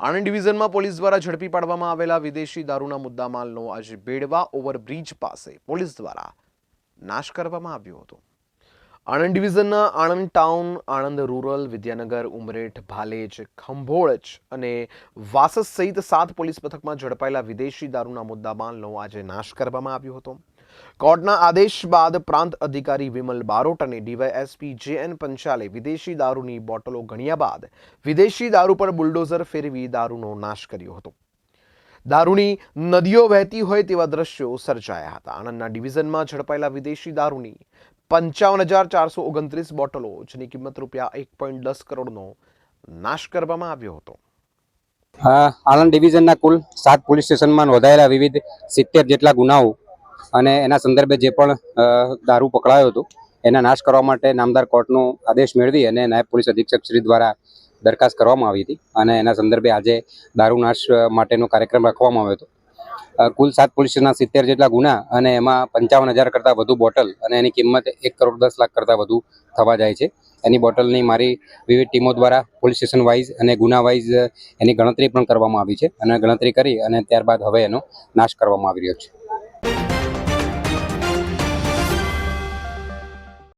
Anand ડિવિઝનમાં police દ્વારા ઝડપી પાડવામાં આવેલા વિદેશી દારૂના મુદ્દામાલનો આજે બેડવા ઓવરબ્રિજ પાસે પોલીસ દ્વારા નાશ કરવામાં આવ્યો હતો. આણંદ ડિવિઝનના આણંદ ટાઉન, આણંદ રૂરલ, વિદ્યાનગર, ઉમરેઠ, ભાલેજ, ખંભોળજ અને વાસસ સહિત સાત પોલીસ મથકમાં ઝડપાયેલા વિદેશી દારૂના મુદ્દામાલનો આજે નાશ કરવામાં આવ્યો હતો. કોર્ટના આદેશ બાદ પ્રાંત અધિકારી વિમલ બારોટ અને ડીવાયએસપી જે એન પંચાલે વિદેશી દારૂની બોટલો ગણ્યા બાદ વિદેશી દારૂ પર બુલડોઝર ફેરવી દારૂનો નાશ કર્યો હતો. દારૂની નદીઓ વહેતી હોય તેવા દ્રશ્યો સર્જાયા હતા. આણંદના ડિવિઝનમાં ઝડપાયેલા વિદેશી દારૂની પંચાવન હજાર ચારસો ઓગણત્રીસ બોટલો, જેની કિંમત રૂપિયા એક પોઈન્ટ દસ કરોડનો નાશ કરવામાં આવ્યો હતો. આણંદ ડિવિઝનના કુલ સાત પોલીસ સ્ટેશનમાં નોંધાયેલા વિવિધ સિત્તેર જેટલા ગુનાઓ અને એના સંદર્ભે જે પણ દારૂ પકડાયો હતો, એના નાશ કરવા માટે નામદાર કોર્ટનો આદેશ મેળવી અને નાયબ પોલીસ અધિક્ષક શ્રી દ્વારા દરખાસ્ત કરવામાં આવી હતી અને એના સંદર્ભે આજે દારૂ નાશ માટેનો કાર્યક્રમ રાખવામાં આવ્યો હતો. કુલ સાત પોલીસ સ્ટેશનના સિત્તેર જેટલા ગુના અને એમાં પંચાવન હજાર કરતાં વધુ બોટલ અને એની કિંમત એક કરોડ દસ લાખ કરતાં વધુ થવા જાય છે. એની બોટલની મારી વિવિધ ટીમો દ્વારા પોલીસ સ્ટેશન વાઇઝ અને ગુના વાઇઝ એની ગણતરી પણ કરવામાં આવી છે અને ગણતરી કરી અને ત્યારબાદ હવે એનો નાશ કરવામાં આવી રહ્યો છે.